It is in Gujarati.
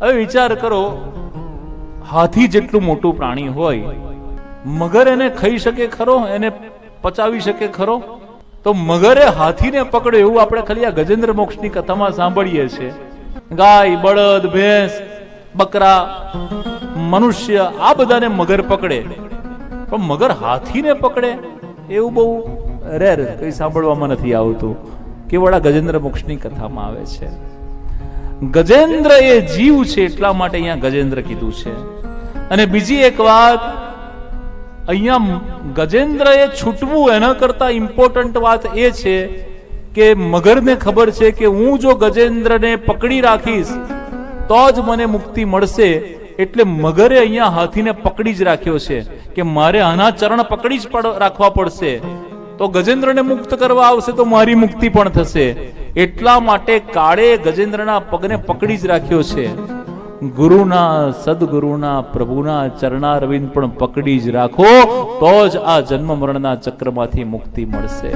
હવે વિચાર કરો, હાથી જેટલું મોટું પ્રાણી હોય, મગર એને ખાઈ શકે ખરો, એને પચાવી શકે ખરો? તો મગરે હાથીને પકડ્યો એવું આપણે ખાલી આ ગજેન્દ્ર મોક્ષની કથામાં સાંભળીએ છીએ. ગાય, બળદ, ભેંસ, બકરા, મનુષ્ય, આ બધાને મગર પકડે. પણ મગર હાથીને પકડે, એવું બહુ રેર કઈ સાંભળવામાં નથી આવતું. કેવળ આ ગજેન્દ્ર મોક્ષની કથામાં આવે છે. ગજેન્દ્ર એ જીવ છે એટલા માટે અહીંયા ગજેન્દ્ર કીધું છે. અને બીજી એક વાત, અહીંયા ગજેન્દ્ર એ છૂટવું એના કરતા ઇમ્પોર્ટન્ટ વાત એ છે કે મગરને ખબર છે કે હું જો ગજેન્દ્રને પકડી રાખીશ, તો જ મને મુક્તિ મળશે. એટલે મગરે અહીંયા હાથીને પકડી જ રાખ્યો છે કે મારે આના ચરણ પકડી જ રાખવા પડશે. તો ગજેન્દ્રને મુક્ત કરવા આવશે તો મારી મુક્તિ પણ થશે. એટલા માટે કાળે ગજેન્દ્રના પગને પકડી જ રાખ્યો છે. ગુરુના, સદગુરુના, પ્રભુના ચરણારવિંદ પણ પકડી જ રાખો, તો જ આ જન્મ મરણના ચક્રમાંથી મુક્તિ મળશે.